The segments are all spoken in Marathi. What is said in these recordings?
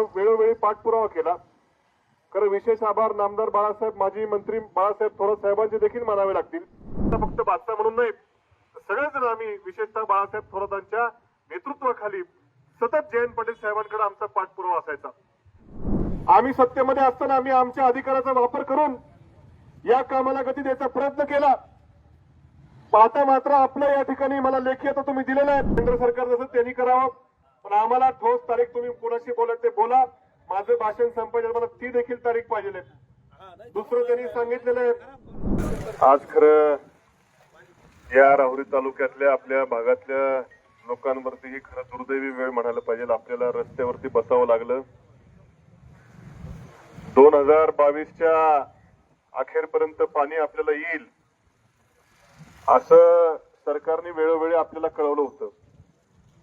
वेळोवेळी पाठपुरावा केला. खरं विशेष आभार नामदार बाळासाहेब माजी मंत्री बाळासाहेब थोरात साहेबांचे देखील मानावे लागतील. फक्त बादशाह म्हणून नाही सगळेजण आम्ही विशेषतः बाळासाहेब थोरातांच्या नेतृत्वाखाली सतत जयंत पाटील साहेबांकडे आमचा पाठपुरावा असायचा. आम्ही सत्तेमध्ये असताना आम्ही आमच्या अधिकाराचा वापर करून या कामाला गती द्यायचा प्रयत्न केला. पाहता मात्र आपलं या ठिकाणी मला लेखी आता तुम्ही दिलेला आहे. केंद्र सरकार जसं त्यांनी करावं पण आम्हाला ठोस तारीख तुम्ही कोणाशी बोलत ते बोला. माझं भाषण संपायचं मला ती देखील तारीख पाहिजे दुसरं त्यांनी सांगितलेलं आहे. आज खरं या राहुरी तालुक्यातल्या आपल्या भागातल्या लोकांवरती ही खरं दुर्दैवी वेळ म्हणायला पाहिजे. आपल्याला रस्त्यावरती बसावं लागलं. दोन हजार बावीसच्या अखेरपर्यंत पाणी आपल्याला येईल. असं सरकारने वेळोवेळी आपल्याला कळवलं होतं.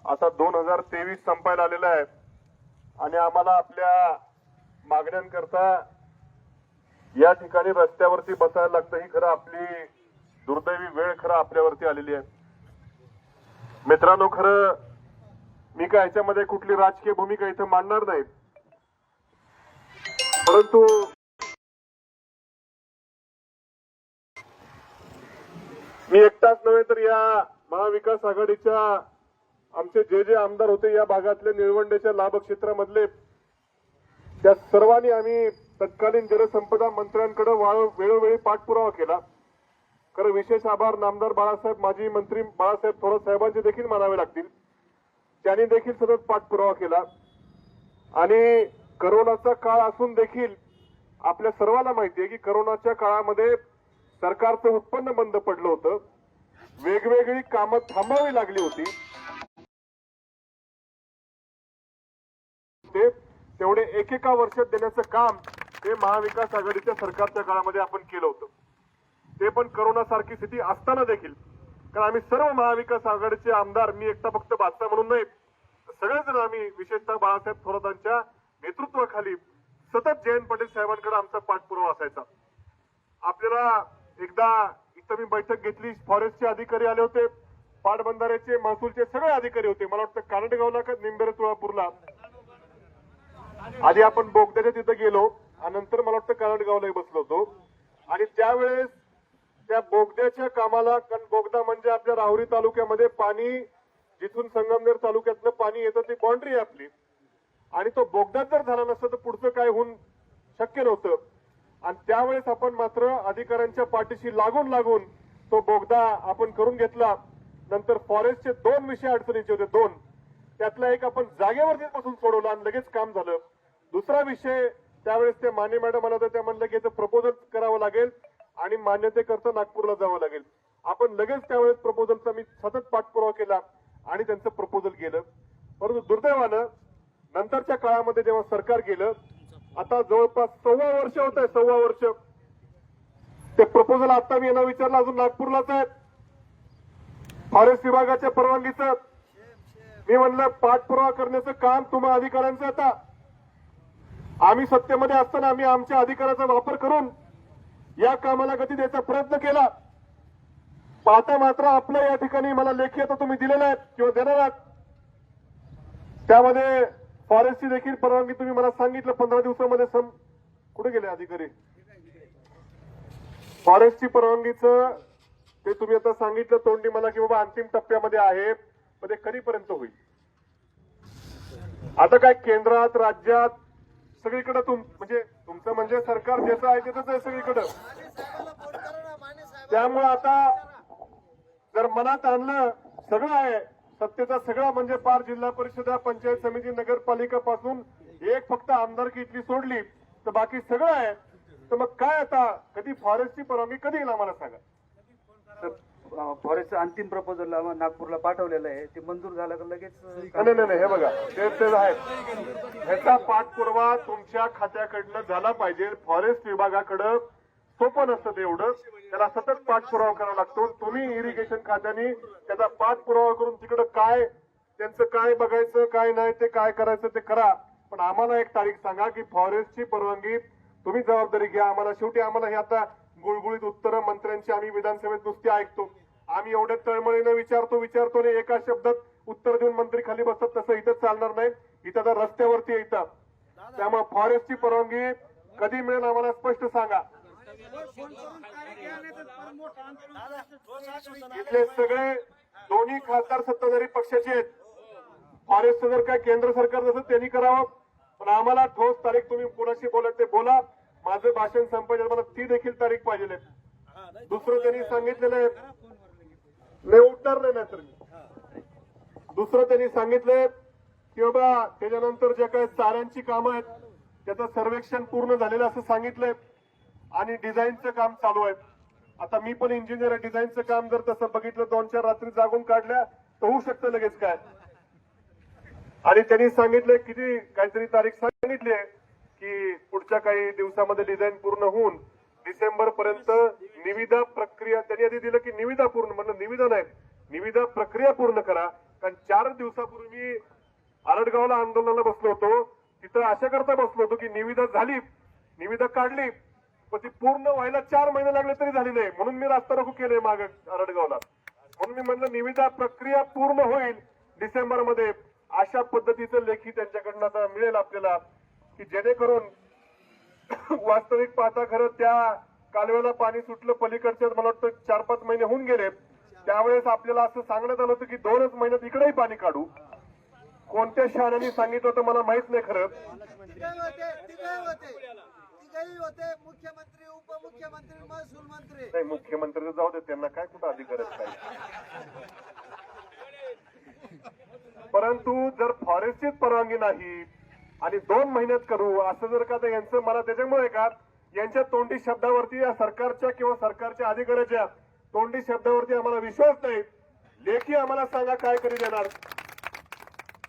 आता दोन हजार तेवीस संपायला आलेला आहे. आणि आम्हाला आपल्या मागण्यांकरता या ठिकाणी रस्त्यावरती बसायला लागतं. ही खरं आपली दुर्दैवी वेळ खरं आपल्यावरती आलेली आहे. मित्रांनो खरं मी काय याच्यामध्ये कुठली राजकीय भूमिका इथं मांडणार नाही. परंतु मी एकटाच नव्हे तर या महाविकास आघाडीच्या आमचे जे जे आमदार होते या भागातले निळवंडेच्या लाभक्षेत्रामधले त्या सर्वांनी आम्ही तत्कालीन जलसंपदा मंत्र्यांकडे वेळोवेळी पाठपुरावा केला. खरं विशेष आभार नामदार बाळासाहेब माजी मंत्री बाळासाहेब थोरात साहेबांचे देखील मानावे लागतील. त्यांनी देखील सतत पाठपुरावा केला. आणि करोनाचा काळ असून देखील आपल्या सर्वांना माहिती आहे की करोनाच्या काळामध्ये सरकारचं उत्पन्न बंद पडलं होतं. वेगवेगळी कामं थांबावी लागली होती. ते तेवढे एकेका वर्षात देण्याचं काम हे महाविकास आघाडीच्या सरकारच्या काळामध्ये आपण केलं होतं. ते पण करोना सारखी स्थिती असताना देखील. कारण आम्ही सर्व महाविकास आघाडीचे आमदार मी एकटा फक्त बादशाह म्हणून नाही सगळेजण आम्ही विशेषतः बाळासाहेब थोरातांच्या नेतृत्वाखाली सतत जयंत पाटील साहेबांकडे आमचा पाठपुरावा असायचा. आपल्याला एकदा इथं मी बैठक घेतली फॉरेस्टचे अधिकारी आले होते पाटबंधाऱ्याचे महसूलचे सगळे अधिकारी होते. मला वाटतं कानडगावला का निंबेरे तुळापूरला आधी आपण बोगद्याच्या तिथं गेलो आणि नंतर मला वाटतं कराडगावला बसलो होतो. आणि त्यावेळेस त्या बोगद्याच्या कामाला कारण बोगदा म्हणजे आपल्या राहुरी तालुक्यामध्ये पाणी जिथून संगमनेर तालुक्यातलं पाणी येतं ती बाउंड्री आहे आपली. आणि तो बोगदा जर झाला नसता तर पुढचं काय होऊन शक्य नव्हतं. आणि त्यावेळेस आपण मात्र अधिकाऱ्यांच्या पाठीशी लागून लागून तो बोगदा आपण करून घेतला. नंतर फॉरेस्टचे दोन विषय अडचणीचे होते दोन. त्यातला एक आपण जागेवरतीच बसून सोडवलं आणि लगेच काम झालं. दुसरा विषय त्यावेळेस ते माने मॅडम आला होता त्या म्हणलं की प्रपोजल करावं लागेल आणि मान्यतेकरता नागपूरला जावं लागेल. आपण लगेच त्यावेळेस प्रपोजलचा मी सतत पाठपुरावा केला आणि त्यांचं प्रपोजल गेलं. परंतु दुर्दैवानं नंतरच्या काळामध्ये जेव्हा सरकार गेलं आता जवळपास सव्वा वर्ष होत आहे सव्वा वर्ष. ते प्रपोजल आता मी यांना विचारलं अजून नागपूरलाच आहे फॉरेस्ट विभागाच्या परवानगीचं. मी म्हणलं पाठपुरावा करण्याचं काम तुम्हा अधिकाऱ्यांचं आता. आम्ही सत्तेमध्ये असताना आम्ही आमच्या अधिकाराचा वापर करून या कामाला गती द्यायचा प्रयत्न केला. पाहता मात्र आपलं या ठिकाणी मला लेखी आता तुम्ही दिलेला आहे किंवा देणार आहात. त्यामध्ये फॉरेस्टची देखील परवानगी तुम्ही मला सांगितलं पंधरा दिवसामध्ये सम कुठे गेले अधिकारी? फॉरेस्टची परवानगीचं ते तुम्ही आता सांगितलं तोंडी मला की बाबा अंतिम टप्प्यामध्ये आहे. पण ते कधीपर्यंत होईल? आता काय केंद्रात राज्यात सगळीकडे तुम म्हणजे तुमचं म्हणजे सरकार जसं आहे त्याच आहे सगळीकडं. त्यामुळे आता जर मनात आणलं सगळं आहे सत्तेचा सगळा म्हणजे पार जिल्हा परिषद पंचायत समिती नगरपालिका पासून एक फक्त आमदारकी इथली सोडली तर बाकी सगळं आहे. तर मग काय आता? कधी फॉरेस्टची परवानगी कधी येईल आम्हाला सांगा? तर फॉरेस्ट अंतिम प्रपोजल नागपूरला पाठवलेलं आहे. ते मंजूर झालं का लगेच? नाही नाही नाही हे बघा ते तेच आहे ह्याचा पाठपुरावा तुमच्या खात्याकडनं झाला पाहिजे. फॉरेस्ट विभागाकडं सोपं नसतं ते एवढं. त्याला सतत पाठपुरावा करावा लागतो. तुम्ही इरिगेशन खात्याने त्याचा पाठपुरावा करून तिकडं काय त्यांचं काय बघायचं काय नाही ते काय करायचं ते करा. पण आम्हाला एक तारीख सांगा की फॉरेस्टची परवानगी तुम्ही जबाबदारी घ्या. आम्हाला शेवटी आम्हाला हे आता गुळगुळीत उत्तरं मंत्र्यांची आम्ही विधानसभेत नुसती ऐकतो. आम्ही एवढ्या तळमळीनं विचारतो विचारतो आणि एका शब्दात उत्तर देऊन मंत्री खाली बसतात तसं इथं चालणार नाही. इथं आता रस्त्यावरती येतात त्यामुळे फॉरेस्टची परवानगी कधी मिळेल आम्हाला स्पष्ट सांगा. इथले सगळे दोन्ही खासदार सत्ताधारी पक्षाचे आहेत. फॉरेस्ट जर काय केंद्र सरकार जसं त्यांनी करावं पण आम्हाला ठोस तारीख तुम्ही कोणाशी बोलत ते बोला. माझं भाषण संपायचं मला ती देखील तारीख पाहिजे दुसरं त्यांनी सांगितलेलं आहे लय उठणार नाही तर मी. दुसरं त्यांनी सांगितलंय की बाबा त्याच्यानंतर जे काही चाऱ्यांची कामं आहेत त्याचं सर्वेक्षण पूर्ण झालेलं असं सांगितलंय आणि डिझाईनचं काम चालू आहे. आता मी पण इंजिनियर आहे डिझाईनचं काम जर तसं बघितलं दोन चार रात्री जागून काढल्या तर होऊ शकतं लगेच काय. आणि त्यांनी सांगितलंय किती काहीतरी तारीख सांगितली आहे की पुढच्या काही दिवसामध्ये डिझाईन पूर्ण होऊन डिसेंबर पर्यंत निविदा प्रक्रिया त्यांनी आधी दिलं की निविदा पूर्ण म्हणलं निविदा नाही. निविदा प्रक्रिया पूर्ण करा. कारण चार दिवसापूर्वी मी आरडगावला आंदोलनाला बसलो होतो. तिथं अशा करता बसलो होतो की निविदा झाली. निविदा काढली. पण ती पूर्ण व्हायला चार महिने लागले तरी झाली नाही. म्हणून मी रास्ता रोखू केले माग आरडगावला. म्हणून मी म्हणलं निविदा प्रक्रिया पूर्ण होईल डिसेंबरमध्ये अशा पद्धतीचं लेखी त्यांच्याकडनं आता मिळेल आपल्याला की जेणेकरून वास्तविक पाहता खरं त्या कालव्याला पाणी सुटलं पलीकडच्या मला वाटतं चार पाच महिने होऊन गेले. त्यावेळेस आपल्याला असं सांगण्यात आलं होतं की दोनच महिन्यात इकडेही पाणी काढू. कोणत्या शहाण्याने सांगितलं होतं मला माहीत नाही खरं. मुख्यमंत्री उपमुख्यमंत्री महसूल मंत्री. नाही मुख्यमंत्री जाऊ दे त्यांना काय कुठं अधिकार आहेत काय परंतु जर फॉरेस्टचीच परवानगी नाही आणि दोन महिन्यात करू. असं जर का तर यांचं मला त्याच्यामुळे का यांच्या तोंडी शब्दावरती या सरकारच्या किंवा सरकारच्या अधिकाऱ्याच्या तोंडी शब्दावरती आम्हाला विश्वास नाही. लेखी आम्हाला सांगा काय करी देणार.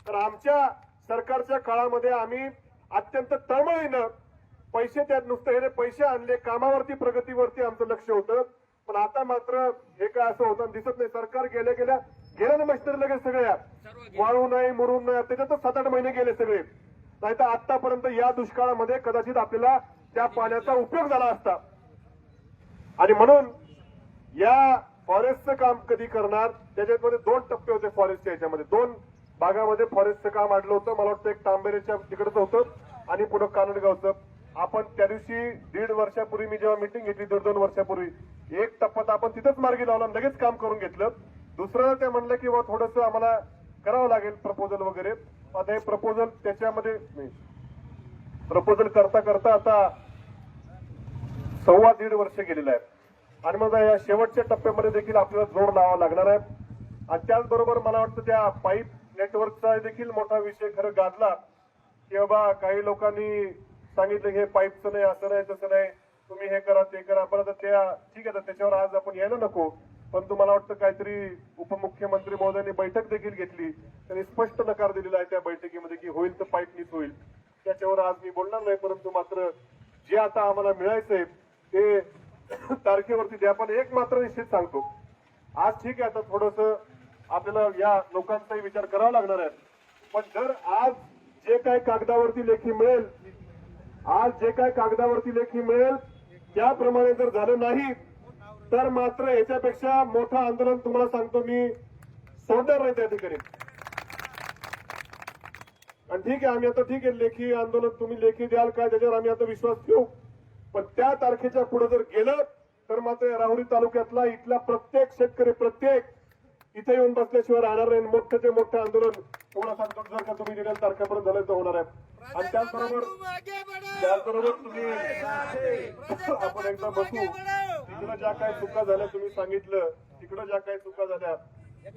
तर आमच्या सरकारच्या काळामध्ये आम्ही अत्यंत तळमळीनं पैसे त्यात नुसतं हे पैसे आणले कामावरती प्रगतीवरती आमचं लक्ष होतं. पण आता मात्र हे काय असं होतं दिसत नाही. सरकार गेल्या गेल्या गेल्या ना लगेच सगळ्या वाळू नाही मुरून नाही त्याच्यातच सात आठ महिने गेले सगळे. नाही तर आतापर्यंत या दुष्काळामध्ये कदाचित आपल्याला त्या पाण्याचा उपयोग झाला असता. आणि म्हणून या फॉरेस्टचं काम कधी करणार? त्याच्यामध्ये दोन टप्पे होते फॉरेस्टच्या याच्यामध्ये. दोन भागामध्ये फॉरेस्टचं काम आणलं होतं. मला वाटतं एक तांबेरेच्या तिकडचं होतं आणि पुढं कानडगावचं. आपण त्या दिवशी दीड वर्षापूर्वी मी जेव्हा मिटिंग घेतली दीड दोन वर्षापूर्वी एक टप्पा तर आपण तिथंच मार्गी लावला लगेच काम करून घेतलं. दुसरं ते म्हणलं की थोडस आम्हाला करावं लागेल प्रपोजल वगैरे. आता हे प्रपोजल त्याच्यामध्ये प्रपोजल करता करता आता सव्वा दीड वर्ष गेलेलं आहे. आणि मग या शेवटच्या टप्प्यामध्ये देखील आपल्याला जोर लावा लागणार आहे. आणि त्याचबरोबर मला वाटतं त्या पाईप नेटवर्कचा देखील मोठा विषय खरं गाजला. की बाबा काही लोकांनी सांगितलं की हे पाईपचं नाही असं नाही तसं नाही. तुम्ही हे करा ते करा. पण आता त्या ठीक आहे त्याच्यावर आज आपण यायला नको. परंतु मला वाटतं काहीतरी उपमुख्यमंत्री महोदयांनी बैठक देखील घेतली. त्यांनी स्पष्ट नकार दिलेला आहे त्या बैठकीमध्ये की होईल तर पाईपनीच होईल. त्याच्यावर आज मी बोलणार नाही परंतु मात्र जे आता आम्हाला मिळायचंय ते तारखेवरती द्या पण एक मात्र निश्चित सांगतो. आज ठीक आहे आता थोडस आपल्याला या लोकांचाही विचार करावा लागणार आहे. पण जर आज जे काय कागदावरती लेखी मिळेल आज जे काय कागदावरती लेखी मिळेल त्याप्रमाणे जर झालं नाही तर मात्र याच्यापेक्षा मोठं आंदोलन तुम्हाला सांगतो मी सोडणार नाही त्या ठिकाणी. आणि ठीक आहे आम्ही आता ठीक आहे लेखी आंदोलन तुम्ही लेखी द्याल काय त्याच्यावर आम्ही आता विश्वास ठेवू. पण त्या तारखेच्या पुढे जर गेलं तर मात्र या राहुरी तालुक्यातला इथला प्रत्येक शेतकरी प्रत्येक इथे येऊन बसल्याशिवाय राहणार नाही. मोठं ते मोठं आंदोलन तुम्हाला सांगतो जर का तुम्ही दिलेल्या तारखेपर्यंत झालं तर होणार आहे. आणि त्याचबरोबर त्याचबरोबर तुम्ही आपण एकदा बसू तिकडं ज्या काही चुका झाल्या तुम्ही सांगितलं. तिकडं ज्या काही चुका झाल्या एक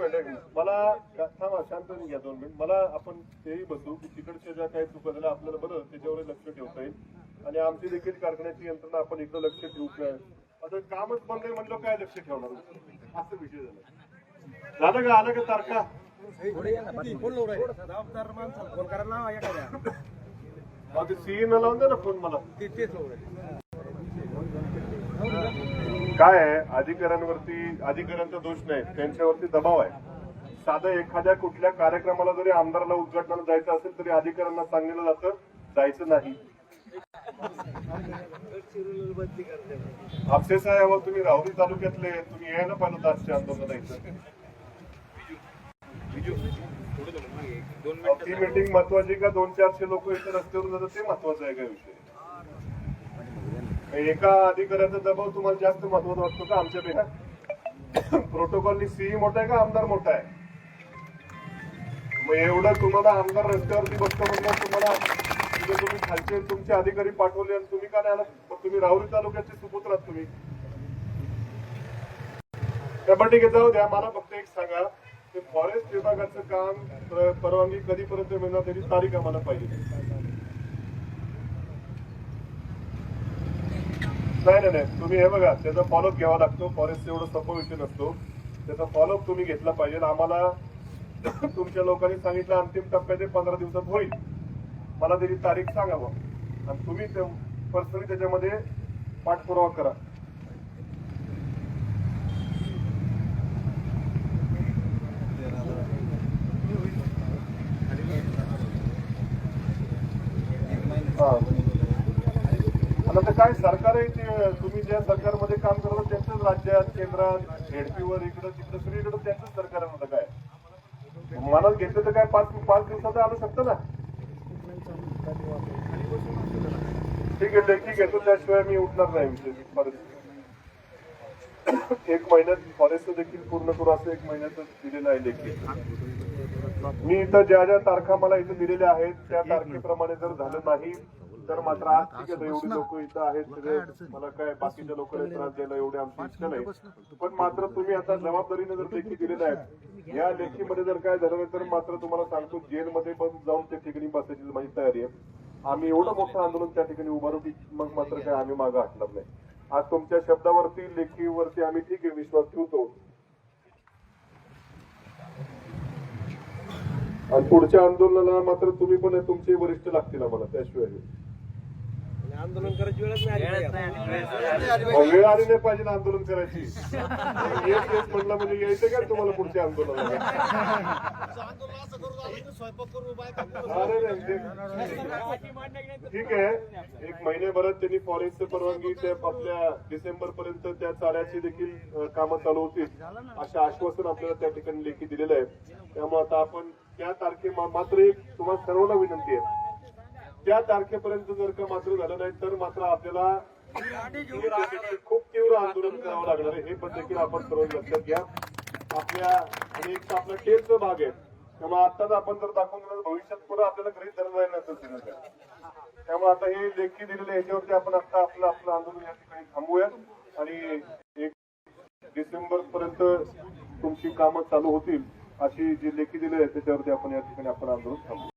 मिनिट एक मिनिट. मला थांबा शांत घ्या दोन मिनिट. मला आपण तेही बसू की तिकडच्या ज्या काही चुका झाल्या आपल्याला बरं त्याच्यावर लक्ष ठेवता येईल. आणि आमची देखील कारखान्याची यंत्रणा आपण इकडे लक्ष ठेवू काय? आता कामच बंद आहे म्हणलं काय लक्ष ठेवणार? असं विषय झाला. झालं का आलं का तारखा? सीईन लावून दे ना फोन मला. काय आहे? अधिकाऱ्यांवरती अधिकाऱ्यांचा दोष नाही. त्यांच्यावरती दबाव आहे. साधं एखाद्या कुठल्या कार्यक्रमाला जरी आमदाराला उद्घाटनाला जायचं असेल तरी अधिकाऱ्यांना सांगितलं जातं जायचं नाही. आपसे साहेब तुम्ही राहुरी तालुक्यातले तुम्ही यायला पाहिलं आजच्या आंदोलनाला इथं. ती मीटिंग महत्वाची का? दोन चारशे लोक इथे रस्त्यावर जातात ते महत्वाचं आहे का विषय? एका अधिकाऱ्याचा दबाव तुम्हाला जास्त महत्त्वाचा वाटतो का आमच्यापेक्षा प्रोटोकॉलनी सीई मोठा आहे का आमदार मोठा आहे? मग एवढं तुम्हाला आमदार रस्त्यावरती बसतो म्हणजे तुम्हाला जे तुम्ही खालचे तुमचे अधिकारी पाठवले आणि तुम्ही का नाही तुम्ही राहुरी तालुक्याचे सुपुत्र आहात तुम्ही. त्या पण ठीक जाऊ द्या. मला फक्त एक सांगा ते फॉरेस्ट विभागाचं काम परवानगी कधीपर्यंत मिळणार त्याची तारीख आम्हाला पाहिजे. नाही नाही नाही. तुम्ही हे बघा त्याचा फॉलोअप घ्यावा लागतो. फॉरेस्ट एवढं सोपं विषय नसतो. त्याचा फॉलोअप तुम्ही घेतला पाहिजे. आम्हाला तुमच्या लोकांनी सांगितलं अंतिम टप्प्यात ते पंधरा दिवसात होईल. मला त्याची तारीख सांगावं. आणि तुम्ही पर्सनली त्याच्यामध्ये पाठपुरावा करा. आता काय सरकार आहे ते तुम्ही ज्या सरकारमध्ये काम करता त्यांचंच राज्यात केंद्रात झेडपीवर इकडं तिकडं सगळीकडं त्यांचंच सरकार आहे काय? मनात घेतलं तर काय पाच पाच दिवसात आलं शकतं ना? ठीक आहे लेखी घेतो त्याशिवाय मी उठणार नाही परत. एक महिन्यात फॉरेस्ट देखील पूर्ण करू असं एक महिन्यात दिलेलं आहे लेखी. मी इथं ज्या ज्या तारखा मला इथं दिलेल्या आहेत त्या तारखेप्रमाणे जर झालं नाही तर मात्र आज ठीक आहे एवढी लोक इथं आहेत सगळे. मला काय बाकीच्या लोकांना त्रास द्यायला एवढे आमची इच्छा नाही. पण मात्र तुम्ही आता जबाबदारीने जर लेखी दिलेल्या आहेत. या लेखीमध्ये जर काय झालं तर मात्र तुम्हाला सांगतो जेलमध्ये पण जाऊन त्या ठिकाणी बसायची माझी तयारी आहे. आम्ही एवढं मोठं आंदोलन त्या ठिकाणी उभारू की मग मात्र काय आम्ही मागं हटणार नाही. आज तुमच्या शब्दावरती लेखीवरती आम्ही ठीक आहे विश्वास ठेवतो. आणि पुढच्या आंदोलनाला मात्र तुम्ही पण तुमचे वरिष्ठ लागतील आम्हाला त्याशिवाय. आंदोलन करायची वेळच नाही मग वेळ आली नाही पाहिजे ना आंदोलन करायची. एक दिवस म्हणलं म्हणजे यायचं का तुम्हाला नाही, ते- ठीक आहे. एक महिन्याभरात त्यांनी फॉरेस्ट परवानगी त्या आपल्या डिसेंबर पर्यंत त्या चाऱ्याची देखील कामं चालू होतील. अशा आश्वासन आपल्याला त्या ठिकाणी लेखी दिलेलं आहे. त्यामुळे आता आपण त्या तारखे मात्र एक तुम्हाला सर्वांना विनंती आहे. त्या तारखेपर्यंत जर का मात्र झालं नाही तर मात्र आपल्याला खूप तीव्र आंदोलन करावं लागणार आहे. हे पण देखील आपण सर्व लक्षात घ्या. आपल्या आणि एक आपला टेलचा भाग आहे. त्यामुळे आताच आपण जर दाखवून दिलं भविष्यात पुढे आपल्याला नसेल दिलं तर. त्यामुळे आता हे लेखी दिलेले ह्याच्यावरती आपण आता आपलं आपलं आंदोलन या ठिकाणी थांबूया आणि एक डिसेंबर पर्यंत तुमची कामं चालू होतील अशी जी लेखी दिली आहे त्याच्यावरती आपण या ठिकाणी आपण आंदोलन थांबू.